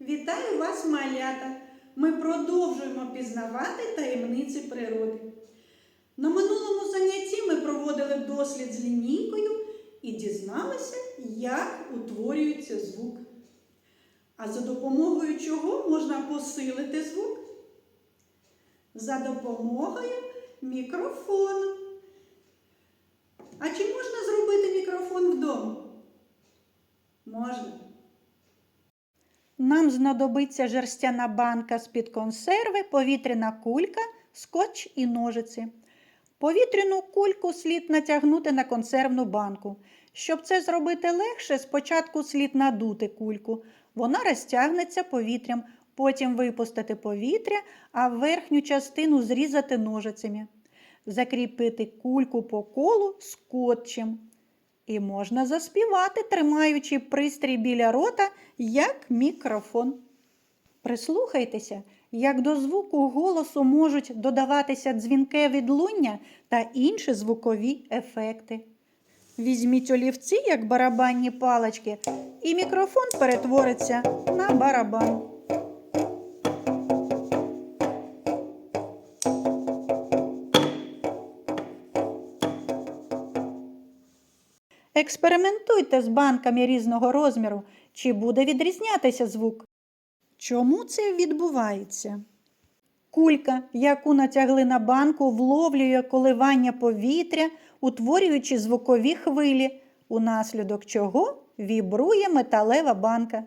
Вітаю вас, малята! Ми продовжуємо пізнавати таємниці природи. На минулому занятті ми проводили дослід з лінійкою і дізналися, як утворюється звук. А за допомогою чого можна посилити звук? За допомогою мікрофону. А чи можна зробити мікрофон вдома? Можна. Нам знадобиться жерстяна банка з-під консерви, повітряна кулька, скотч і ножиці. Повітряну кульку слід натягнути на консервну банку. Щоб це зробити легше, спочатку слід надути кульку. Вона розтягнеться повітрям, потім випустити повітря, а верхню частину зрізати ножицями. Закріпити кульку по колу скотчем. І можна заспівати, тримаючи пристрій біля рота, як мікрофон. Прислухайтеся, як до звуку голосу можуть додаватися дзвінке відлуння та інші звукові ефекти. Візьміть олівці, як барабанні палички, і мікрофон перетвориться на барабан. Експериментуйте з банками різного розміру, чи буде відрізнятися звук. Чому це відбувається? Кулька, яку натягли на банку, вловлює коливання повітря, утворюючи звукові хвилі, унаслідок чого вібрує металева банка.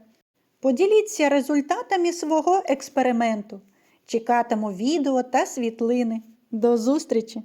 Поділіться результатами свого експерименту. Чекатиму відео та світлини. До зустрічі!